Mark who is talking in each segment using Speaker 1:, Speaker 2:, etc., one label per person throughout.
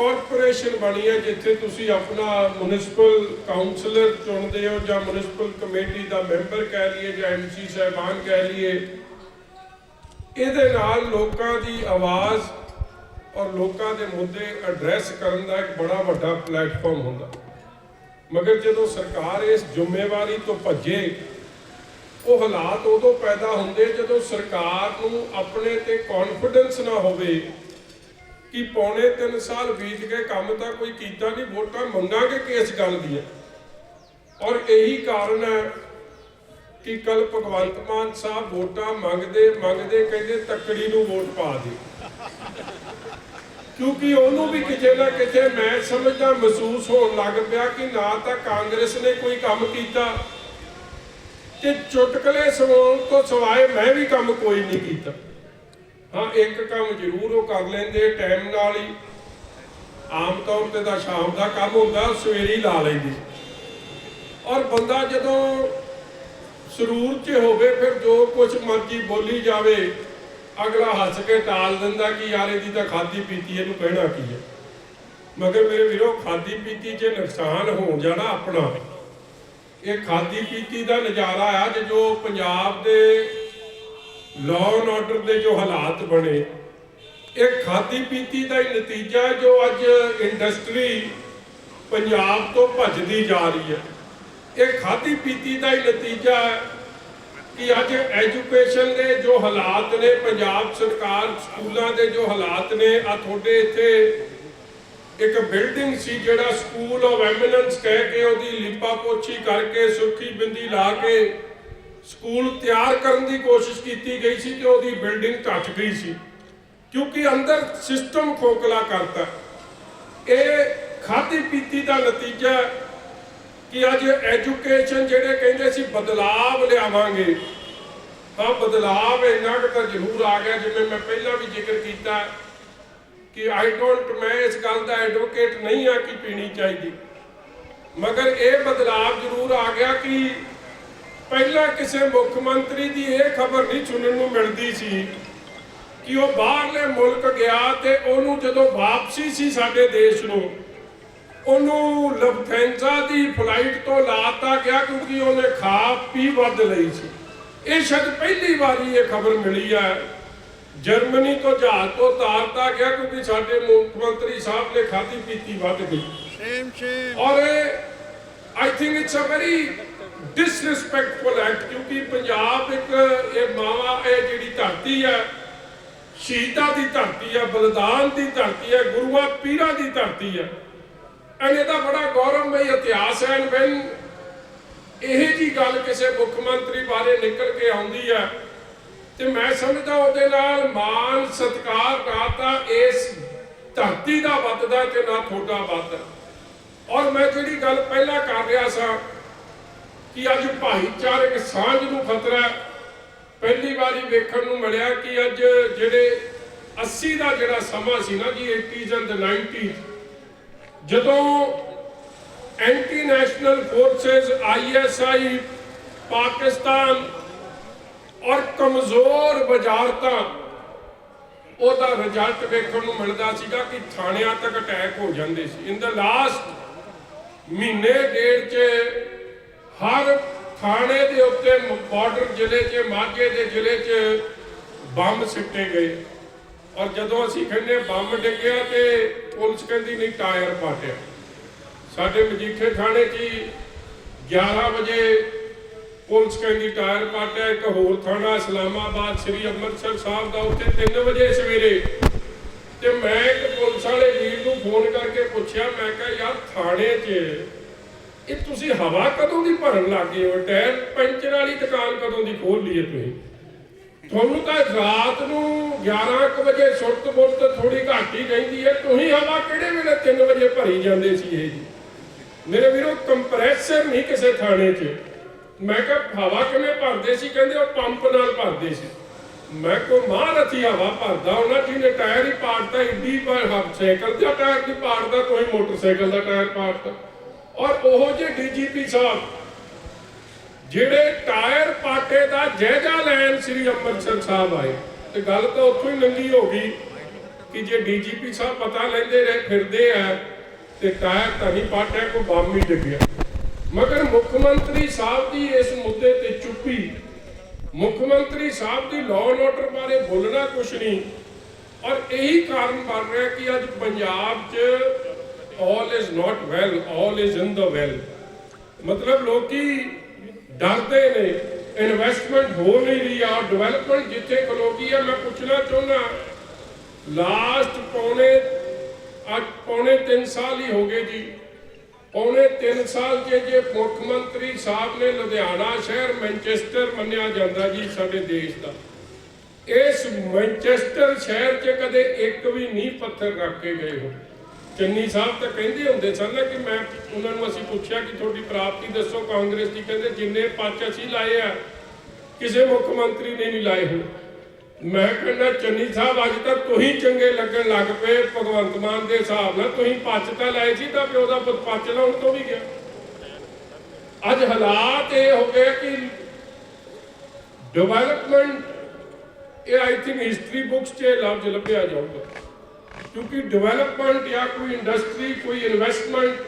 Speaker 1: Corporation ਬਣੀ ਹੈ ਜਿੱਥੇ ਤੁਸੀਂ ਆਪਣਾ ਮਿਊਨਿਸਪਲ ਕਾਉਂਸਲਰ ਚੁਣਦੇ ਹੋ ਜਾਂ ਮਿਊਨਿਸਪਲ ਕਮੇਟੀ ਦਾ ਮੈਂਬਰ ਕਹਿ ਲਈਏ ਜਾਂ ਐਮਸੀ ਸਾਹਿਬਾਨ ਕਹਿ ਲਈਏ। ਇਹਦੇ ਨਾਲ ਲੋਕਾਂ ਦੀ ਆਵਾਜ਼ ਔਰ ਲੋਕਾਂ ਦੇ ਮੁੱਦੇ ਐਡਰੈਸ ਕਰਨ ਦਾ ਇੱਕ ਬੜਾ ਵੱਡਾ ਪਲੇਟਫਾਰਮ ਹੁੰਦਾ। ਮਗਰ ਜਦੋਂ ਸਰਕਾਰ ਇਸ ਜ਼ਿੰਮੇਵਾਰੀ ਤੋਂ ਭੱਜੇ, ਉਹ ਹਾਲਾਤ ਉਦੋਂ ਪੈਦਾ ਹੁੰਦੇ ਜਦੋਂ ਸਰਕਾਰ ਨੂੰ ਆਪਣੇ ਤੇ ਕੌਨਫੀਡੈਂਸ ਨਾ ਹੋਵੇ। ਕਿ ਪੌਣੇ 3 ਸਾਲ ਬੀਤ ਗਏ, ਕੰਮ ਤਾਂ ਕੋਈ ਕੀਤਾ ਨਹੀਂ, ਵੋਟਾਂ ਮੰਗਾਂਗੇ ਕਿਸ ਗੱਲ ਦੀਆਂ ਔਰ ਇਹੀ ਕਾਰਨ ਹੈ ਕਿ ਕੱਲ ਭਗਵੰਤ ਮਾਨ ਸਾਹਿਬ ਵੋਟਾਂ ਮੰਗਦੇ ਮੰਗਦੇ ਕਹਿੰਦੇ ਤੱਕੜੀ ਨੂੰ ਵੋਟ ਪਾ ਦੇ। ਕਿਉਂਕਿ ਉਹਨੂੰ ਵੀ ਕਿਤੇ ਨਾ ਕਿਤੇ ਮੈਂ ਸਮਝਦਾ, ਮਹਿਸੂਸ ਹੋਣ ਲੱਗ ਪਿਆ ਕਿ ਨਾ ਤਾਂ ਕਾਂਗਰਸ ਨੇ ਕੋਈ ਕੰਮ ਕੀਤਾ ਤੇ ਚੁਟਕਲੇ ਸੁਣਾਉਣ ਤੋਂ ਸਿਵਾਏ ਮੈਂ ਵੀ ਕੰਮ ਕੋਈ ਨਹੀਂ ਕੀਤਾ। ਹਾਂ, ਇੱਕ ਕੰਮ ਜ਼ਰੂਰ ਉਹ ਕਰ ਲੈਂਦੇ ਟਾਈਮ ਨਾਲ ਹੀ। ਆਮ ਤੌਰ ਤੇ ਤਾਂ ਸ਼ਾਮ ਦਾ ਕੰਮ ਹੁੰਦਾ, ਸਵੇਰੇ ਹੀ ਲਾ ਲੈਂਦੇ। ਔਰ ਬੰਦਾ ਜਦੋਂ ਸਰੂਰ 'ਚ ਹੋਵੇ, ਫਿਰ ਜੋ ਕੁਝ ਮਰਜ਼ੀ ਬੋਲੀ ਜਾਵੇ, ਅਗਲਾ ਹੱਸ ਕੇ ਟਾਲ ਦਿੰਦਾ ਕਿ ਯਾਰ ਇਹਦੀ ਤਾਂ ਖਾਦੀ ਪੀਤੀ, ਇਹਨੂੰ ਕਹਿਣਾ ਕੀ ਹੈ? ਮਗਰ ਮੇਰੇ ਵੀਰੋ ਖਾਦੀ ਪੀਤੀ 'ਚ ਨੁਕਸਾਨ ਹੋਣ ਜਾਣਾ ਆਪਣਾ। ਇਹ ਖਾਦੀ ਪੀਤੀ ਦਾ ਨਜ਼ਾਰਾ ਆ, ਜੇ ਜੋ ਪੰਜਾਬ ਦੇ ਲਾਅ ਐਂਡ ਆਰਡਰ ਦੇ ਜੋ ਹਾਲਾਤ ਬਣੇ, ਇਹ ਖਾਦੀ ਪੀਤੀ ਦਾ ਹੀ ਨਤੀਜਾ ਜੋ ਅੱਜ ਇੰਡਸਟਰੀ ਪੰਜਾਬ ਤੋਂ ਭੱਜਦੀ ਜਾ ਰਹੀ ਹੈ। ਇਹ ਖਾਦੀ ਪੀਤੀ ਦਾ ਹੀ ਨਤੀਜਾ ਹੈ ਕਿ ਅੱਜ ਐਜੂਕੇਸ਼ਨ ਦੇ ਜੋ ਹਾਲਾਤ ਨੇ, ਪੰਜਾਬ ਸਰਕਾਰ ਸਕੂਲਾਂ ਦੇ ਜੋ ਹਾਲਾਤ ਨੇ ਆ ਤੁਹਾਡੇ ਇੱਥੇ ਇੱਕ ਬਿਲਡਿੰਗ ਸੀ ਜਿਹੜਾ ਸਕੂਲ ਆਫ ਐਮੀਨੈਂਸ ਕਹਿ ਕੇ ਉਹਦੀ ਲਿਪਾ ਪੋਚੀ ਕਰਕੇ ਸੁੱਖੀ ਬਿੰਦੀ ਲਾ ਕੇ ਸਕੂਲ ਤਿਆਰ ਕਰਨ ਦੀ ਕੋਸ਼ਿਸ਼ ਕੀਤੀ ਗਈ ਸੀ ਤੇ ਉਹਦੀ ਬਿਲਡਿੰਗ ਟੱਟ ਗਈ ਸੀ, ਕਿਉਂਕਿ ਅੰਦਰ ਸਿਸਟਮ ਖੋਖਲਾ ਕਰਤਾ। ਇਹ ਖਾਦੀ ਪੀਤੀ ਦਾ ਨਤੀਜਾ ਕਿ ਅੱਜ ਐਜੂਕੇਸ਼ਨ ਜਿਹੜੇ ਕਹਿੰਦੇ ਸੀ, ਬਦਲਾਵ ਲਿਆਵਾਂਗੇ ਹਾਂ ਬਦਲਾਵ ਇੰਨਾ ਕੁ ਤਾਂ ਜ਼ਰੂਰ ਆ ਗਿਆ, ਜਿਵੇਂ ਮੈਂ ਪਹਿਲਾਂ ਵੀ ਜ਼ਿਕਰ ਕੀਤਾ ਕਿ ਆਈ ਡੋਂਟ ਮੈਂ ਇਸ ਗੱਲ ਦਾ ਐਡਵੋਕੇਟ ਨਹੀਂ ਆ ਕਿ ਪੀਣੀ ਚਾਹੀਦੀ। ਮਗਰ ਇਹ ਬਦਲਾਵ ਜ਼ਰੂਰ ਆ ਗਿਆ ਕਿ ਪਹਿਲਾਂ ਕਿਸੇ ਮੁੱਖ ਮੰਤਰੀ ਦੀ ਇਹ ਖਬਰ ਨਹੀਂ ਸੁਣਨ ਨੂੰ ਮਿਲਦੀ ਸੀ ਕਿ ਉਹ ਬਾਹਰਲੇ ਮੁਲਕ ਗਿਆ ਤੇ ਉਹਨੂੰ ਜਦੋਂ ਵਾਪਸੀ ਸੀ ਸਾਡੇ ਦੇਸ਼ ਨੂੰ ਉਹਨੂੰ ਲਫਥੈਂਜ਼ਾ ਦੀ ਫਲਾਈਟ ਤੋਂ ਲਾਤਾ ਗਿਆ ਕਿਉਂਕਿ ਉਹਨੇ ਖਾ ਪੀ ਵੱਧ ਲਈ ਸੀ। ਇਹ ਸ਼ਾਇਦ ਪਹਿਲੀ ਵਾਰੀ ਇਹ ਖਬਰ ਮਿਲੀ ਹੈ। ਜਰਮਨੀ ਤੋਂ ਜਹਾਜ਼ ਤੋਂ ਤਾਰਤਾ ਗਿਆ ਕਿਉਂਕਿ ਸਾਡੇ ਮੁੱਖ ਮੰਤਰੀ ਸਾਹਿਬ ਨੇ ਖਾਦੀ ਪੀਤੀ ਵੱਧ ਗਈ।
Speaker 2: Shame, shame.
Speaker 1: ਔਰ I think it's a very disrespectful act ਕਿਉਂਕਿ ਪੰਜਾਬ ਇੱਕ ਇਹ ਮਾਵਾ, ਇਹ ਜਿਹੜੀ ਧਰਤੀ ਹੈ ਸ਼ਹੀਦਾਂ ਦੀ ਧਰਤੀ ਹੈ ਬਲੀਦਾਨ ਦੀ ਧਰਤੀ ਹੈ ਗੁਰੂਆਂ ਪੀਰਾਂ ਦੀ ਧਰਤੀ ਹੈ ਐਂਡ ਇਹਦਾ ਬੜਾ ਗੌਰਵਮਈ ਇਤਿਹਾਸ ਹੈ ਵੈਨ ਇਹ ਜੀ ਗੱਲ ਕਿਸੇ ਮੁੱਖ ਮੰਤਰੀ ਬਾਰੇ ਨਿਕਲ ਕੇ ਆਉਂਦੀ ਹੈ ਤੇ ਮੈਂ ਸਮਝਦਾ ਉਹਦੇ ਨਾਲ ਮਾਨ ਸਤਕਾਰ ਨਾ ਤਾਂ ਇਸ ਧਰਤੀ ਦਾ ਵੱਧਦਾ ਤੇ ਨਾ ਤੁਹਾਡਾ ਵੱਧਦਾ। ਔਰ ਮੈਂ ਜਿਹੜੀ ਗੱਲ ਪਹਿਲਾਂ ਕਰ ਰਿਹਾ ਸਾਂ ਕਿ ਅੱਜ ਭਾਈਚਾਰਕ ਸਾਂਝ ਨੂੰ ਖਤਰਾ ਪਹਿਲੀ ਵਾਰੀ ਵੇਖਣ ਨੂੰ ਮਿਲਿਆ ਕਿ ਅੱਜ ਜਿਹੜੇ 80 ਦਾ ਜਿਹੜਾ ਸਮਾਂ ਸੀ ਨਾ ਜੀ 80s ਐਂਡ 90s ਜਦੋਂ anti national forces ISI Pakistan ਔਰ ਕਮਜ਼ੋਰ ਵਜ਼ਾਰਤਾਂ, ਉਹਦਾ ਰਿਜ਼ਲਟ ਵੇਖਣ ਨੂੰ ਮਿਲਦਾ ਸੀਗਾ ਕਿ ਥਾਣਿਆਂ ਤੱਕ ਅਟੈਕ ਹੋ ਜਾਂਦੇ ਸੀ। ਇਨ ਦਾ ਲਾਸਟ ਮਹੀਨੇ ਡੇਢ ਚ ਹਰ ਥਾਣੇ ਦੇ ਉੱਤੇ ਬਾਰਡਰ ਜ਼ਿਲ੍ਹੇ 'ਚ, ਮਾਝੇ ਦੇ ਜ਼ਿਲ੍ਹੇ 'ਚ ਬੰਬ ਸਿੱਟੇ ਗਏ। ਔਰ ਜਦੋਂ ਅਸੀਂ ਕਹਿੰਦੇ ਬੰਬ ਡਿੱਗਿਆ ਤੇ ਪੁਲਿਸ ਕਹਿੰਦੀ ਨਹੀਂ, ਟਾਇਰ ਪਾਟਿਆ ਸਾਡੇ ਮਜੀਠੇ ਥਾਣੇ 'ਚ ਹੀ 11 ਵਜੇ ਪੁਲਿਸ ਕਹਿੰਦੀ ਟਾਇਰ ਪਾਟਿਆ ਇੱਕ ਹੋਰ ਥਾਣਾ, ਇਸਲਾਮਾਬਾਦ, ਸ੍ਰੀ ਅੰਮ੍ਰਿਤਸਰ ਸਾਹਿਬ ਦਾ ਉੱਥੇ 3 ਵਜੇ ਸਵੇਰੇ। ਤੇ ਮੈਂ ਇੱਕ ਪੁਲਿਸ ਵਾਲੇ ਵੀਰ ਨੂੰ ਫੋਨ ਕਰਕੇ ਪੁੱਛਿਆ, ਮੈਂ ਕਿਹਾ, ਯਾਰ, ਥਾਣੇ 'ਚ ਇਹ ਤੁਸੀਂ ਹਵਾ ਕਦੋਂ ਦੀ ਭਰਨ ਲੱਗੇ ਹੋ? ਟਾਇਰ ਪੈਂਚਰ ਵਾਲੀ ਦੁਕਾਨ ਕਦੋਂ ਦੀ ਖੋਲ ਲਈ ਤੁਸੀਂ? ਤੁਹਾਨੂੰ ਤਾਂ ਰਾਤ ਨੂੰ 11 ਵਜੇ ਸੁਰਤ ਬੁਰਤ ਥੋੜੀ ਘੱਟ ਹੀ ਹੈ। ਤੁਸੀਂ ਹਵਾ ਕਿਹੜੇ ਵੇਲੇ 3 ਵਜੇ ਭਰੀ ਜਾਂਦੇ ਸੀ ਇਹ? ਜੀ ਮੇਰੇ ਵੀਰੋ ਕੰਪਰੈਸਰ ਨਹੀਂ ਕਿਸੇ ਥਾਣੇ 'ਚ। ਮੈਂ ਕਿਹਾ, ਹਵਾ ਕਿਵੇਂ ਭਰਦੇ ਸੀ? ਕਹਿੰਦੇ ਉਹ ਪੰਪ ਨਾਲ ਭਰਦੇ ਸੀ। ਮੈਂ ਕੋ ਮਹਾਰਥੀ ਹਵਾ ਭਰਦਾ, ਉਹਨਾਂ ਜਿਹਨੇ ਟਾਇਰ ਹੀ ਪਾੜਤਾ ਇੱਡੀ ਪਰ ਸਾਈਕਲ ਦਾ ਟਾਇਰ ਨਹੀਂ ਪਾੜਦਾ, ਕੋਈ ਮੋਟਰਸਾਈਕਲ ਦਾ ਟਾਇਰ ਪਾੜਤਾ। ਔਰ ਉਹ ਜੇ ਡੀਜੀਪੀ ਸਾਹਿਬ, ਜਿਹੜੇ ਟਾਇਰ ਪਾਟੇ ਦਾ ਜਾਇਜ਼ਾ ਲੈਣ ਸ੍ਰੀ ਅੰਮ੍ਰਿਤਸਰ ਸਾਹਿਬ ਆਏ। ਤੇ ਗੱਲ ਤਾਂ ਉੱਥੋਂ ਹੀ ਨੰਗੀ ਹੋ ਗਈ ਕਿ ਜੇ ਡੀਜੀਪੀ ਸਾਹਿਬ ਪਤਾ ਲੈਂਦੇ ਰਹੇ, ਫਿਰਦੇ ਆ, ਤੇ ਟਾਇਰ ਤਾਂ ਨਹੀਂ ਪਾਟਿਆ, ਕੋਈ ਬੰਬ ਹੀ ਡਿੱਗਿਆ। ਮਗਰ ਮੁੱਖ ਮੰਤਰੀ ਸਾਹਿਬ ਦੀ ਇਸ ਮੁੱਦੇ ਤੇ ਚੁੱਪੀ ਮੁੱਖ ਮੰਤਰੀ ਸਾਹਿਬ ਦੀ ਲਾਅ ਐਂਡ ਆਰਡਰ ਬਾਰੇ ਬੋਲਣਾ ਕੁਛ ਨਹੀਂ। ਔਰ ਇਹੀ ਕਾਰਨ ਬਣ ਰਿਹਾ ਕਿ ਅੱਜ ਪੰਜਾਬ 'ਚ all is not well, all is in the well. ਮਤਲਬ ਲੋਕੀ ਡਰਦੇ ਨੇ ਇਨਵੈਸਟਮੈਂਟ ਹੋ ਨਹੀਂ ਰਹੀ ਆ ਡਿਵੈਲਪਮੈਂਟ ਜਿੱਥੇ ਖਲੋਗੀ ਆ, ਮੈਂ ਪੁੱਛਣਾ ਚਾਹੁੰਦਾ ਲਾਸਟ ਪੌਣੇ ਅੱਜ ਪੌਣੇ 3 ਸਾਲ ਹੀ ਹੋ ਗਏ ਜੀ। ਪੌਣੇ 3 ਸਾਲ ਜੇ ਜੇ ਮੁੱਖ ਮੰਤਰੀ ਸਾਹਿਬ ਨੇ ਲੁਧਿਆਣਾ ਸ਼ਹਿਰ ਮੈਂਚੈਸਟਰ ਮੰਨਿਆ ਜਾਂਦਾ ਜੀ ਸਾਡੇ ਦੇਸ਼ ਦਾ। ਇਸ ਮੈਂਚੈਸਟਰ ਸ਼ਹਿਰ 'ਚ ਕਦੇ ਇੱਕ ਵੀ ਨੀਂਹ ਪੱਥਰ ਰੱਖ ਕੇ ਗਏ ਹੋ। ਚੰਨੀ ਸਾਹਿਬ ਤਾਂ ਕਹਿੰਦੇ ਹੁੰਦੇ ਸਨ ਨਾ ਕਿ ਮੈਂ, ਉਹਨਾਂ ਨੂੰ ਅਸੀਂ ਪੁੱਛਿਆ ਕਿ ਤੁਹਾਡੀ ਪ੍ਰਾਪਤੀ ਦੱਸੋ, ਕਾਂਗਰਸ ਦੀ ਕਹਿੰਦੇ, ਜਿੰਨੇ ਪੱਚ ਅਸੀਂ ਲਾਏ ਆ, ਕਿਸੇ ਮੁੱਖ ਮੰਤਰੀ ਨੇ ਨਹੀਂ ਲਾਏ ਹੁਣ। ਮੈਂ ਕਹਿੰਦਾ, ਚੰਨੀ ਸਾਹਿਬ, ਅੱਜ ਤੱਕ ਤੁਸੀਂ ਚੰਗੇ ਲੱਗਣ ਲੱਗ ਪਏ, ਭਗਵੰਤ ਮਾਨ ਦੇ ਹਿਸਾਬ ਨਾਲ ਤੁਸੀਂ ਪੱਚ ਤਾਂ ਲਾਏ ਸੀ, ਤਾਂ ਪਿਓ ਦਾ ਪੁੱਤ ਪੱਚ ਲਾਉਣ ਤੋਂ ਵੀ ਗਿਆ। ਅੱਜ ਹਾਲਾਤ ਇਹ ਹੋ ਗਏ ਕਿ ਡਿਵੈਲਪਮੈਂਟ ਇਹ ਆਈ ਥਿੰਕ ਹਿਸਟਰੀ ਬੁੱਕਸ 'ਚ ਲਫ਼ਜ਼ ਲੱਭਿਆ ਜਾਊਗਾ। ਕਿਉਂਕਿ ਡਿਵੈਲਪਮੈਂਟ ਜਾਂ ਕੋਈ ਇੰਡਸਟਰੀ ਕੋਈ ਇਨਵੈਸਟਮੈਂਟ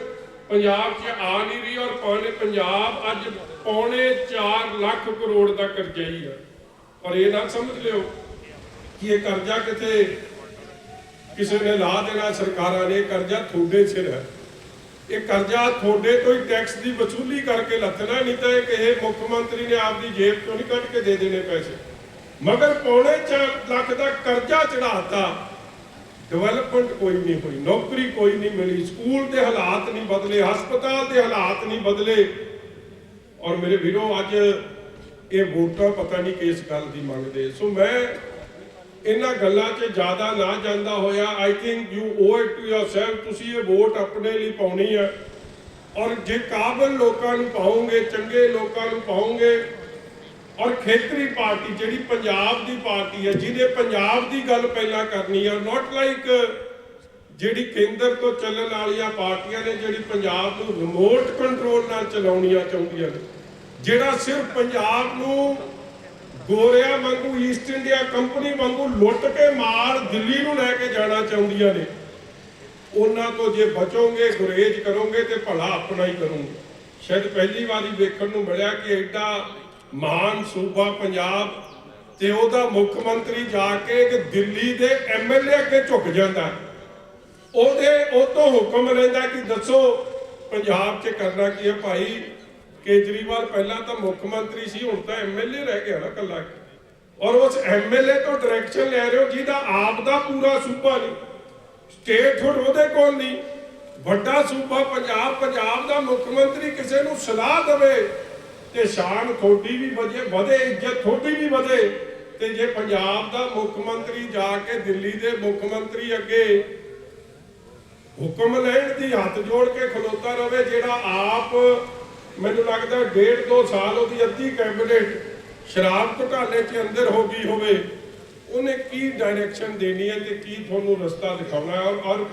Speaker 1: ਪੰਜਾਬ 'ਚ ਆ ਨਹੀਂ ਰਹੀ ਔਰ ਪੌਣੇ ਪੰਜਾਬ ਅੱਜ ਪੌਣੇ 4 ਲੱਖ ਕਰੋੜ ਦਾ ਕਰਜ਼ਾਈ ਹੈ ਔਰ ਇਹ ਨਾ ਸਮਝ ਲਿਓ ਕਿ ਇਹ ਕਰਜ਼ਾ ਕਿਤੇ ਕਿਸੇ ਨੇ ਲਾ ਦੇਣਾ, ਸਰਕਾਰਾਂ ਨੇ, ਇਹ ਕਰਜ਼ਾ ਤੁਹਾਡੇ ਸਿਰ ਹੈ। ਇਹ ਕਰਜ਼ਾ ਤੁਹਾਡੇ ਤੋਂ ਹੀ ਟੈਕਸ ਦੀ ਵਸੂਲੀ ਕਰਕੇ ਲੱਥਣਾ, ਨਹੀਂ ਤਾਂ ਇਹ ਕਿਸੇ ਮੁੱਖ ਮੰਤਰੀ ਨੇ ਆਪਦੀ ਜੇਬ ਤੋਂ ਨਹੀਂ ਕੱਢ ਕੇ ਦੇ ਦੇਣੇ ਪੈਸੇ। ਮਗਰ ਪੌਣੇ 4 ਲੱਖ ਦਾ ਕਰਜ਼ਾ ਚੜਾਤਾ ਡਿਵੈਲਪਮੈਂਟ ਕੋਈ ਨਹੀਂ ਹੋਈ, ਨੌਕਰੀ ਕੋਈ ਨਹੀਂ ਮਿਲੀ, ਸਕੂਲ ਦੇ ਹਾਲਾਤ ਨਹੀਂ ਬਦਲੇ, ਹਸਪਤਾਲ ਦੇ ਹਾਲਾਤ ਨਹੀਂ ਬਦਲੇ। ਔਰ ਮੇਰੇ ਵੀਰੋ, ਅੱਜ ਇਹ ਵੋਟਾਂ ਪਤਾ ਨਹੀਂ ਕਿਸ ਗੱਲ ਦੀ ਮੰਗਦੇ। ਸੋ ਮੈਂ ਇਹਨਾਂ ਗੱਲਾਂ 'ਚ ਜ਼ਿਆਦਾ ਨਾ ਜਾਂਦਾ ਹੋਇਆ। I think you owe it to yourself ਤੁਸੀਂ ਇਹ ਵੋਟ ਆਪਣੇ ਲਈ ਪਾਉਣੀ ਹੈ। ਔਰ ਜੇ ਕਾਬਲ ਲੋਕਾਂ ਨੂੰ ਪਾਉਂਗੇ ਚੰਗੇ ਲੋਕਾਂ ਨੂੰ ਪਾਉਂਗੇ ਔਰ ਖੇਤਰੀ ਪਾਰਟੀ ਜਿਹੜੀ ਪੰਜਾਬ ਦੀ ਪਾਰਟੀ ਹੈ, ਜਿਹਨੇ ਪੰਜਾਬ ਦੀ ਗੱਲ ਪਹਿਲਾਂ ਕਰਨੀ ਹੈ ਨਾਟ ਲਾਈਕ ਜਿਹੜੀ ਕੇਂਦਰ ਤੋਂ ਚੱਲਣ ਵਾਲੀਆਂ ਪਾਰਟੀਆਂ ਨੇ ਜਿਹੜੀ ਪੰਜਾਬ ਨੂੰ ਰਿਮੋਟ ਕੰਟਰੋਲ ਨਾਲ ਚਲਾਉਣੀਆਂ ਚਾਹੁੰਦੀਆਂ ਨੇ, ਜਿਹੜਾ ਸਿਰਫ ਪੰਜਾਬ ਨੂੰ ਗੋਰਿਆਂ ਵਾਂਗੂ ਈਸਟ ਇੰਡੀਆ ਕੰਪਨੀ ਵਾਂਗੂ ਲੁੱਟ ਕੇ ਮਾਰ ਦਿੱਲੀ ਨੂੰ ਲੈ ਕੇ ਜਾਣਾ ਚਾਹੁੰਦੀਆਂ ਨੇ, ਉਹਨਾਂ ਤੋਂ ਜੇ ਬਚੋਗੇ, ਗੁਰੇਜ ਕਰੋਗੇ ਤੇ ਭਲਾ ਆਪਣਾ ਹੀ ਕਰੋਗੇ। ਸ਼ਾਇਦ ਪਹਿਲੀ ਵਾਰੀ ਵੇਖਣ ਨੂੰ ਮਿਲਿਆ ਕਿ ਐਡਾ ਮਹਾਨ ਸੂਬਾ ਪੰਜਾਬ ਤੇ ਉਹਦਾ ਮੁੱਖ ਮੰਤਰੀ ਜਾ ਕੇ ਇੱਕ ਦਿੱਲੀ ਦੇ ਐਮਐਲਏ ਅੱਗੇ ਝੁਕ ਜਾਂਦਾ। ਉਹਦੇ, ਉਹ ਤੋਂ ਹੁਕਮ ਲੈਂਦਾ ਕਿ ਦੱਸੋ ਪੰਜਾਬ 'ਚ ਕਰਨਾ ਕੀ ਹੈ ਭਾਈ? ਕੇਜਰੀਵਾਲ ਪਹਿਲਾਂ ਤਾਂ ਮੁੱਖ ਮੰਤਰੀ ਸੀ, ਹੁਣ ਤਾਂ ਐਮਐਲਏ ਰਹਿ ਗਿਆ ਨਾ ਕੱਲਾ ਔਰ ਉਸ ਐਮਐਲਏ ਤੋਂ ਡਾਇਰੈਕਸ਼ਨ ਲੈ ਰਹੇ ਹੋ ਜਿਹਦਾ ਆਪ ਦਾ ਪੂਰਾ ਸੂਬਾ ਨਹੀਂ। ਸਟੇਟ ਹੁਣ ਉਹਦੇ ਕੋਲ ਨਹੀਂ। ਵੱਡਾ ਸੂਬਾ ਪੰਜਾਬ ਪੰਜਾਬ ਦਾ ਮੁੱਖ ਮੰਤਰੀ ਕਿਸੇ ਨੂੰ ਸਲਾਹ ਦੇਵੇ। ਤੇ ਸ਼ਾਨ ਤੁਹਾਡੀ ਵੀ ਵਧੇ ਵਧੇ ਇੱਜ਼ਤ ਤੁਹਾਡੀ ਵੀ ਵਧੇ, ਤੇ ਜੇ ਪੰਜਾਬ ਦਾ ਮੁੱਖ ਮੰਤਰੀ ਜਾ ਕੇ ਦਿੱਲੀ ਦੇ ਮੁੱਖ ਮੰਤਰੀ ਅੱਗੇ ਹੁਕਮ ਲੈਣ ਦੀ ਹੱਥ ਜੋੜ ਕੇ ਖਲੋਤਾ ਰਵੇ, ਜਿਹੜਾ ਆਪ ਮੈਨੂੰ ਲੱਗਦਾ ਡੇਢ ਦੋ ਸਾਲ ਉਹਦੀ ਅੱਧੀ ਕੈਬਨਿਟ ਸ਼ਰਾਬ ਘੁਟਾਲੇ 'ਚ ਅੰਦਰ ਹੋ ਗਈ ਹੋਵੇ, ਉਹਨੇ ਕੀ ਡਾਇਰੈਕਸ਼ਨ ਦੇਣੀ ਹੈ ਤੇ ਕੀ ਤੁਹਾਨੂੰ ਰਸਤਾ ਦਿਖਾਉਣਾ ਹੈ? ਔਰ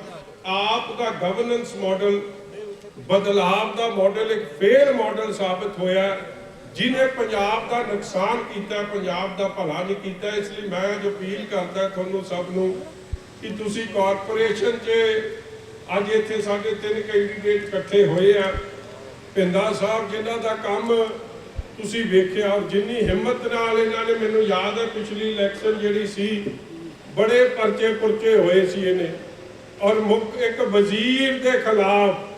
Speaker 1: ਆਪ ਦਾ ਗਵਰਨੈਂਸ ਮਾਡਲ ਬਦਲਾਵ ਦਾ ਮਾਡਲ ਇੱਕ ਫੇਲ ਮਾਡਲ ਸਾਬਤ ਹੋਇਆ ਜਿਨੇ ਪੰਜਾਬ ਦਾ ਨੁਕਸਾਨ ਕੀਤਾ, ਪੰਜਾਬ ਦਾ ਭਲਾ ਨਹੀਂ ਕੀਤਾ, ਇਸ ਲਈ ਮੈਂ ਜੋ ਅਪੀਲ ਕਰਦਾ ਤੁਹਾਨੂੰ ਸਭ ਨੂੰ ਕਿ ਤੁਸੀਂ ਕਾਰਪੋਰੇਸ਼ਨ 'ਚ ਅੱਜ ਇੱਥੇ ਸਾਡੇ ਤਿੰਨ ਕੈਂਡੀਡੇਟ ਇਕੱਠੇ ਹੋਏ ਆ। ਪਿੰਦਾ ਸਾਹਿਬ, ਜਿਨ੍ਹਾਂ ਦਾ ਕੰਮ ਤੁਸੀਂ ਵੇਖਿਆ ਔਰ ਜਿੰਨੀ ਹਿੰਮਤ ਨਾਲ ਇਹਨਾਂ ਨੇ ਮੈਨੂੰ ਯਾਦ ਹੈ, ਪਿਛਲੀ ਇਲੈਕਸ਼ਨ ਜਿਹੜੀ ਸੀ, ਬੜੇ ਪਰਚੇ ਪੁਰਚੇ ਹੋਏ ਸੀ ਇਹਨੇ। ਔਰ ਮੁੱਖ, ਇੱਕ ਵਜ਼ੀਰ ਦੇ ਖਿਲਾਫ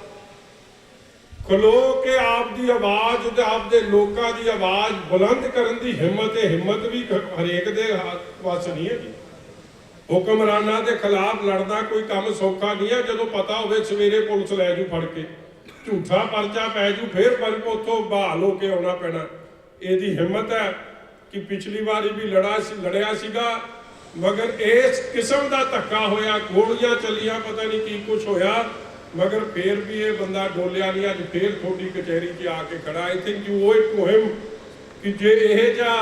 Speaker 1: ਖਲੋ ਕੇ ਆਪ ਦੀ ਆਵਾਜ਼ ਤੇ ਆਪ ਦੇ ਲੋਕਾਂ ਦੀ ਆਵਾਜ਼ ਬੁਲੰਦ ਕਰਨ ਦੀ ਹਿੰਮਤ ਹੈ ਹਿੰਮਤ ਵੀ ਹਰੇਕ ਦੇ ਹੱਥ ਵਸ ਨਹੀਂ ਹੈ ਹੁਕਮਰਾਨਾਂ ਦੇ ਖਿਲਾਫ ਲੜਨਾ ਕੋਈ ਕੰਮ ਸੌਖਾ ਨਹੀਂ ਹੈ ਜਦੋਂ ਪਤਾ ਹੋਵੇ ਸਵੇਰੇ ਪੁਲਿਸ ਲੈ ਜੂ ਫੜ ਕੇ। ਝੂਠਾ ਪਰਚਾ ਪੈ ਜੂ, ਫਿਰ ਪਰ ਉੱਥੋਂ ਬਹਾਲ ਹੋ ਕੇ ਆਉਣਾ ਪੈਣਾ। ਇਹਦੀ ਹਿੰਮਤ ਹੈ ਕਿ ਪਿਛਲੀ ਵਾਰੀ ਵੀ ਲੜਾ ਸੀ, ਲੜਿਆ ਸੀਗਾ, ਮਗਰ ਇਸ ਕਿਸਮ ਦਾ ਧੱਕਾ ਹੋਇਆ, ਗੋਲੀਆਂ ਚੱਲੀਆਂ, ਪਤਾ ਨਹੀਂ ਕੀ ਕੁਝ ਹੋਇਆ। ਮਗਰ ਫੇਰ ਵੀ ਇਹ ਬੰਦਾ ਡੋਲਿਆ ਨਹੀਂ ਅੱਜ ਫੇਰ ਤੁਹਾਡੀ ਕਚਹਿਰੀ 'ਚ ਆ ਕੇ ਖੜਾ। I think you owe it to him ਕਿ ਜੇ ਇਹ ਜਾਂ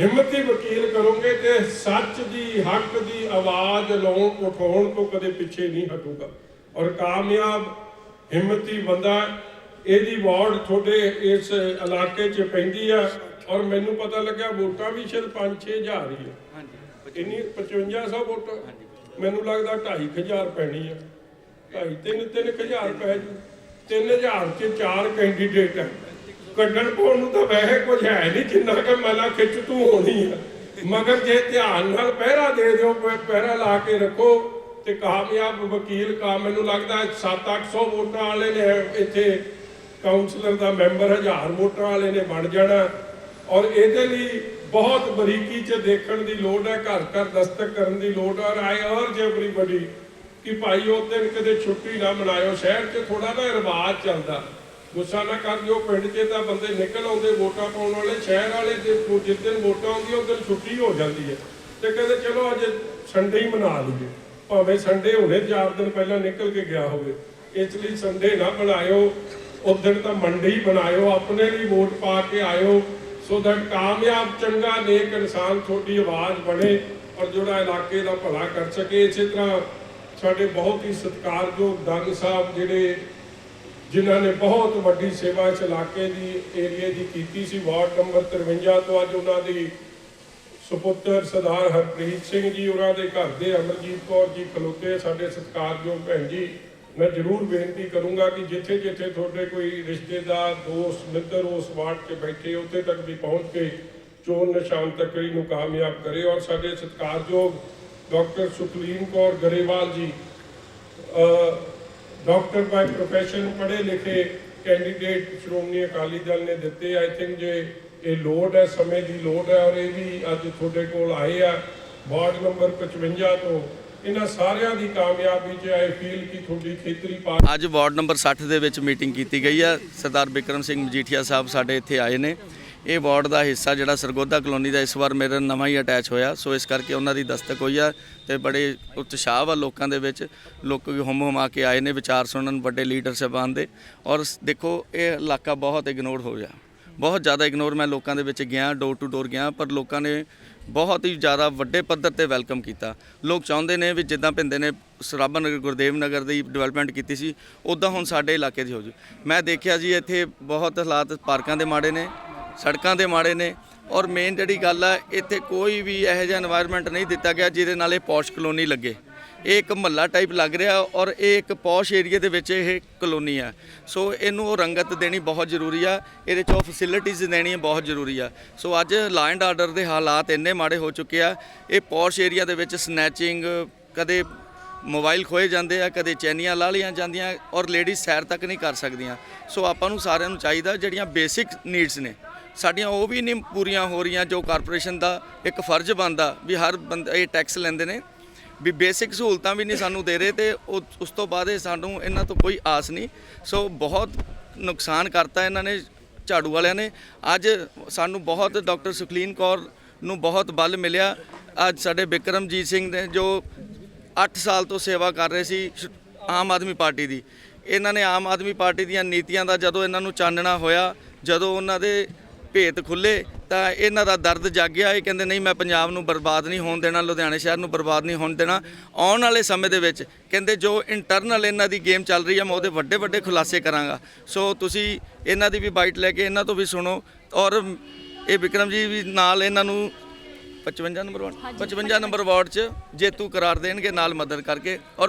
Speaker 1: ਹਿੰਮਤੀ ਵਕੀਲ ਕਰੋਗੇ ਤੇ ਸੱਚ ਦੀ ਹੱਕ ਦੀ ਆਵਾਜ਼ ਲਾਉਣ ਉਠਾਉਣ ਤੋਂ ਕਦੇ ਪਿੱਛੇ ਨਹੀਂ ਹਟੂਗਾ। ਔਰ ਕਾਮਯਾਬ ਹਿੰਮਤੀ ਬੰਦਾ ਇਹਦੀ ਵਾਰਡ ਤੁਹਾਡੇ ਇਸ ਇਲਾਕੇ 'ਚ ਪੈਂਦੀ ਆ ਔਰ ਮੈਨੂੰ ਪਤਾ ਲੱਗਿਆ ਵੋਟਾਂ ਵੀ ਸ਼ਾਇਦ 5-6 ਹਜ਼ਾਰ ਹੀ ਆ।
Speaker 2: ਹਾਂਜੀ।
Speaker 1: ਇੰਨੀ 5500 ਵੋਟਾਂ। ਮੈਨੂੰ ਲੱਗਦਾ 2500 ਪੈਣੀ ਆ। ਢਾਈ ਤਿੰਨ ਤਿੰਨ ਹਜ਼ਾਰ ਪੈ ਜੂ। 3000 ਚ ਚਾਰ ਕੈਂਡੀਡੇਟ ਹੈ ਕੱਢਣ ਪਾਉਣ ਨੂੰ ਤਾਂ ਵੈਸੇ ਕੁਝ ਹੈ ਨਹੀਂ, ਜਿੰਨਾ ਕਿ ਮਲਾ ਖਿੱਚ ਤੂੰ ਹੋਣੀ ਆ। ਮਗਰ ਜੇ ਧਿਆਨ ਨਾਲ ਪਹਿਰਾ ਦੇ ਦਿਓ ਪਹਿਰਾ ਲਾ ਕੇ ਰੱਖੋ ਤੇ ਕਾਮਯਾਬ ਵਕੀਲ ਕਾ, ਮੈਨੂੰ ਲੱਗਦਾ 7-800 ਵੋਟਾਂ ਵਾਲੇ ਨੇ ਇੱਥੇ ਕਾਉਂਸਲਰ ਦਾ ਮੈਂਬਰ ਹਜ਼ਾਰ ਵੋਟਾਂ ਵਾਲੇ ਨੇ ਬਣ ਜਾਣਾ। ਔਰ ਇਹਦੇ ਲਈ ਬਹੁਤ ਬਰੀਕੀ 'ਚ ਦੇਖਣ ਦੀ ਲੋੜ ਹੈ, ਘਰ ਘਰ ਦਸਤਕ ਕਰਨ ਦੀ ਲੋੜ ਹੈ। ਔਰ ਆਈ ਅਰਜ ਐਵਰੀਬਡੀ ਕਿ ਭਾਈ ਉਹ ਦਿਨ ਕਦੇ ਛੁੱਟੀ ਨਾ ਮਨਾਇਓ, ਸ਼ਹਿਰ 'ਚ ਥੋੜਾ ਨਾ ਰਿਵਾਜ ਚੱਲਦਾ। ਗੁੱਸਾ ਨਾ ਕਰ ਦਿਓ ਪਿੰਡ 'ਚ ਤਾਂ ਬੰਦੇ ਨਿਕਲ ਆਉਂਦੇ, ਵੋਟਾਂ ਪਾਉਣ ਵਾਲੇ, ਸ਼ਹਿਰ ਵਾਲੇ ਜਿਸ ਦਿਨ ਵੋਟਾਂ ਆਉਂਦੀਆਂ, ਉਸ ਦਿਨ ਛੁੱਟੀ ਹੋ ਜਾਂਦੀ ਹੈ। ਤੇ ਕਹਿੰਦੇ ਚਲੋ ਅੱਜ ਸੰਡੇ ਹੀ ਮਨਾ ਲਈਏ। ਭਾਵੇਂ ਸੰਡੇ ਹੁਣੇ 4 ਦਿਨ ਪਹਿਲਾਂ ਨਿਕਲ ਕੇ ਗਿਆ ਹੋਵੇ। ਇਸ ਲਈ ਸੰਡੇ ਨਾ ਬਣਾਇਓ ਉਸ ਦਿਨ ਤਾਂ ਮੰਡੇ ਹੀ ਬਣਾਇਓ ਆਪਣੇ ਲਈ ਵੋਟ ਪਾ ਕੇ ਆਇਓ। ਸੋ ਦੈਟ ਕਾਮਯਾਬ, ਚੰਗਾ, ਨੇਕ ਇਨਸਾਨ ਤੁਹਾਡੀ ਆਵਾਜ਼ ਬਣੇ ਔਰ ਜਿਹੜਾ ਇਲਾਕੇ ਦਾ ਭਲਾ ਕਰ ਸਕੇ। ਇਸੇ ਤਰ੍ਹਾਂ ਸਾਡੇ ਬਹੁਤ ਹੀ ਸਤਿਕਾਰਯੋਗ ਦੰਗ ਸਾਹਿਬ ਜਿਹੜੇ ਜਿਨ੍ਹਾਂ ਨੇ ਬਹੁਤ ਵੱਡੀ ਸੇਵਾ ਇਸ ਇਲਾਕੇ ਦੀ, ਏਰੀਏ ਦੀ ਕੀਤੀ ਸੀ। ਵਾਰਡ ਨੰਬਰ 53 ਤੋਂ ਅੱਜ ਉਹਨਾਂ ਦੀ ਸੁਪੁੱਤਰ ਸਰਦਾਰ ਹਰਪ੍ਰੀਤ ਸਿੰਘ ਜੀ, ਉਹਨਾਂ ਦੇ ਘਰ ਦੇ ਅਮਰਜੀਤ ਕੌਰ ਜੀ ਖਲੋਤੇ। ਸਾਡੇ ਸਤਿਕਾਰਯੋਗ ਭੈਣ ਜੀ, ਮੈਂ ਜ਼ਰੂਰ ਬੇਨਤੀ ਕਰੂੰਗਾ ਕਿ ਜਿੱਥੇ ਜਿੱਥੇ ਤੁਹਾਡੇ ਕੋਈ ਰਿਸ਼ਤੇਦਾਰ, ਦੋਸਤ, ਮਿੱਤਰ ਉਸ ਵਾਰਡ 'ਚ ਬੈਠੇ, ਉੱਥੇ ਤੱਕ ਵੀ ਪਹੁੰਚ ਕੇ ਚੋਣ ਨਿਸ਼ਾਨ ਤੱਕ ਨੂੰ ਕਾਮਯਾਬ ਕਰੇ ਔਰ ਸਾਡੇ ਸਤਿਕਾਰਯੋਗ ਡਾਕਟਰ ਸੁਖਲੀਨ ਕੌਰ ਗਰੇਵਾਲ ਜੀ ਡਾਕਟਰ ਬਾਈ ਪ੍ਰੋਫੈਸ਼ਨ ਪੜ੍ਹੇ ਲਿਖੇ ਕੈਂਡੀਡੇਟ ਸ਼੍ਰੋਮਣੀ ਅਕਾਲੀ ਦਲ ਨੇ ਦਿੱਤੇ ਆਈ ਥਿੰਕ ਜੇ ਇਹ ਲੋੜ ਹੈ ਸਮੇਂ ਦੀ ਲੋੜ ਹੈ ਔਰ ਇਹ ਵੀ ਅੱਜ ਤੁਹਾਡੇ ਕੋਲ ਆਏ ਆ ਵਾਰਡ ਨੰਬਰ 55 ਤੋਂ ਇਹਨਾਂ ਸਾਰਿਆਂ ਦੀ ਕਾਮਯਾਬੀ 'ਚ ਆਈ ਫੀਲ ਕਿ ਤੁਹਾਡੀ ਖੇਤਰੀ ਪਾਰਟੀ
Speaker 2: ਅੱਜ ਵਾਰਡ ਨੰਬਰ 60 ਦੇ ਵਿੱਚ ਮੀਟਿੰਗ ਕੀਤੀ ਗਈ ਆ ਸਰਦਾਰ ਬਿਕਰਮ ਸਿੰਘ ਮਜੀਠੀਆ ਸਾਹਿਬ ਸਾਡੇ ਇੱਥੇ ਆਏ ਨੇ ਇਹ ਵਾਰਡ ਦਾ ਹਿੱਸਾ ਜਿਹੜਾ ਸਰਗੋਦਾ ਕਲੋਨੀ ਦਾ ਇਸ ਵਾਰ ਮੇਰਾ ਨਵਾਂ ਹੀ ਅਟੈਚ ਹੋਇਆ। ਸੋ ਇਸ ਕਰਕੇ ਉਹਨਾਂ ਦੀ ਦਸਤਕ ਹੋਈ ਆ ਤੇ ਬੜੇ ਉਤਸ਼ਾਹ ਵਾ ਲੋਕਾਂ ਦੇ ਵਿੱਚ। ਲੋਕ ਹੁਮ ਹੁਮਾ ਕੇ ਆਏ ਨੇ ਵਿਚਾਰ ਸੁਣਨ, ਵੱਡੇ ਲੀਡਰ ਸਾਹਿਬਾਨ ਦੇ। ਔਰ ਦੇਖੋ, ਇਹ ਇਲਾਕਾ ਬਹੁਤ ਇਗਨੋਰ ਹੋ ਗਿਆ। ਬਹੁਤ ਜ਼ਿਆਦਾ ਇਗਨੋਰ ਮੈਂ ਲੋਕਾਂ ਦੇ ਵਿੱਚ ਗਿਆ ਡੋਰ ਟੂ ਡੋਰ ਗਿਆ, ਪਰ ਲੋਕਾਂ ਨੇ ਬਹੁਤ ਹੀ ਜ਼ਿਆਦਾ ਵੱਡੇ ਪੱਧਰ ਤੇ ਵੈਲਕਮ ਕੀਤਾ। ਲੋਕ ਚਾਹੁੰਦੇ ਨੇ ਵੀ ਜਿੱਦਾਂ ਪਿੰਦੇ ਨੇ ਸਰਾਭਾ ਨਗਰ ਗੁਰਦੇਵ ਨਗਰ ਦੀ ਡਿਵੈਲਪਮੈਂਟ ਕੀਤੀ ਸੀ ਉਦਾਂ ਹੁਣ ਸਾਡੇ ਇਲਾਕੇ ਦੀ ਹੋ ਜੂ। ਮੈਂ ਦੇਖਿਆ ਜੀ, ਇੱਥੇ ਬਹੁਤ ਹਾਲਾਤ ਪਾਰਕਾਂ ਦੇ ਮਾੜੇ ਨੇ। ਸੜਕਾਂ ਦੇ ਮਾੜੇ ਨੇ ਔਰ ਮੇਨ ਜਿਹੜੀ ਗੱਲ ਆ, ਇੱਥੇ ਕੋਈ ਵੀ ਇਹੋ ਜਿਹਾ এনवायरमेंट ਨਹੀਂ ਦਿੱਤਾ ਗਿਆ ਜਿਹਦੇ ਨਾਲ ਇਹ ਪੌਸ਼ ਕਲੋਨੀ ਲੱਗੇ। ਇਹ ਇੱਕ ਮਹੱਲਾ ਟਾਈਪ ਲੱਗ ਰਿਹਾ ਔਰ ਇਹ ਇੱਕ ਪੌਸ਼ ਏਰੀਆ ਦੇ ਵਿੱਚ ਇਹ ਕਲੋਨੀ ਆ। ਸੋ ਇਹਨੂੰ ਉਹ ਰੰਗਤ ਦੇਣੀ ਬਹੁਤ ਜ਼ਰੂਰੀ ਆ, ਇਹਦੇ ਚੋਂ ਫੈਸਿਲਿਟੀਜ਼ ਦੇਣੀ ਬਹੁਤ ਜ਼ਰੂਰੀ ਆ। ਸੋ ਅੱਜ ਲਾਅ ਐਂਡ ਆਰਡਰ ਦੇ ਹਾਲਾਤ ਇੰਨੇ ਮਾੜੇ ਹੋ ਚੁੱਕੇ ਆ, ਇਹ ਪੌਸ਼ ਏਰੀਆ ਦੇ ਵਿੱਚ ਸਨੈਚਿੰਗ ਕਦੇ ਮੋਬਾਈਲ ਖੋਏ ਜਾਂਦੇ ਆ, ਕਦੇ ਚੈਨੀਆਂ ਲਾ ਲਈਆਂ ਜਾਂਦੀਆਂ ਔਰ ਲੇਡੀਜ਼ ਸੈਰ ਤੱਕ ਨਹੀਂ ਕਰ ਸਕਦੀਆਂ। ਸੋ ਆਪਾਂ ਨੂੰ ਸਾਰਿਆਂ ਨੂੰ ਚਾਹੀਦਾ ਜਿਹੜੀਆਂ ਬੇਸਿਕ ਨੀਡਸ ਨੇ। ਸਾਡੀਆਂ ਉਹ ਵੀ ਨਹੀਂ ਪੂਰੀਆਂ ਹੋ ਰਹੀਆਂ ਜੋ ਕਾਰਪੋਰੇਸ਼ਨ ਦਾ ਇੱਕ ਫਰਜ਼ ਬਣਦਾ ਵੀ ਹਰ ਬੰਦਾ ਇਹ ਟੈਕਸ ਲੈਂਦੇ ਨੇ, ਵੀ ਬੇਸਿਕ ਸਹੂਲਤਾਂ ਵੀ ਨਹੀਂ ਸਾਨੂੰ ਦੇ ਰਹੇ ਤੇ ਉਹ- ਉਸ ਤੋਂ ਬਾਅਦ ਇਹ ਸਾਨੂੰ ਇਹਨਾਂ ਤੋਂ ਕੋਈ ਆਸ ਨਹੀਂ। ਸੋ ਬਹੁਤ ਨੁਕਸਾਨ ਕਰਤਾ ਇਹਨਾਂ ਨੇ, ਝਾੜੂ ਵਾਲਿਆਂ ਨੇ। ਅੱਜ ਸਾਨੂੰ ਬਹੁਤ ਡਾਕਟਰ ਸੁਖਲੀਨ ਕੌਰ ਨੂੰ ਬਹੁਤ ਬਲ ਮਿਲਿਆ। ਅੱਜ ਸਾਡੇ ਬਿਕਰਮਜੀਤ ਸਿੰਘ ਨੇ ਜੋ 8 ਸਾਲ ਤੋਂ ਸੇਵਾ ਕਰ ਰਹੇ ਸੀ, ਆਮ ਆਦਮੀ ਪਾਰਟੀ ਦੀ। ਇਹਨਾਂ ਨੇ ਆਮ ਆਦਮੀ ਪਾਰਟੀ ਦੀਆਂ ਨੀਤੀਆਂ ਦਾ ਜਦੋਂ ਇਹਨਾਂ ਨੂੰ ਚਾਨਣਾ ਹੋਇਆ, ਜਦੋਂ ਉਹਨਾਂ ਦੇ ਭੇਤ ਖੁੱਲੇ ਤਾਂ ਇਹਨਾਂ ਦਾ ਦਰਦ ਜਾਗਿਆ ਇਹ ਕਹਿੰਦੇ ਨਹੀਂ ਮੈਂ ਪੰਜਾਬ ਨੂੰ ਬਰਬਾਦ ਨਹੀਂ ਹੋਣ ਦੇਣਾ ਲੁਧਿਆਣੇ ਸ਼ਹਿਰ ਨੂੰ ਬਰਬਾਦ ਨਹੀਂ ਹੋਣ ਦੇਣਾ। ਆਉਣ ਵਾਲੇ ਸਮੇਂ ਦੇ ਵਿੱਚ ਕਹਿੰਦੇ ਜੋ ਇੰਟਰਨਲ ਇਹਨਾਂ ਦੀ ਗੇਮ ਚੱਲ ਰਹੀ ਹੈ ਮੈਂ ਉਹਦੇ ਵੱਡੇ ਵੱਡੇ ਖੁਲਾਸੇ ਕਰਾਂਗਾ। ਸੋ ਤੁਸੀਂ ਇਹਨਾਂ ਦੀ ਵੀ ਬਾਈਟ ਲੈ ਕੇ ਇਹਨਾਂ ਤੋਂ ਵੀ ਸੁਣੋ। ਔਰ ਇਹ ਵਿਕਰਮ ਜੀ ਵੀ ਨਾਲ ਇਹਨਾਂ ਨੂੰ 55 ਨੰਬਰ ਵਾਰਡ 55 ਨੰਬਰ ਵਾਰਡ 'ਚ ਜੇਤੂ ਕਰਾਰ ਦੇਣਗੇ ਨਾਲ ਮਦਦ ਕਰਕੇ। ਔਰ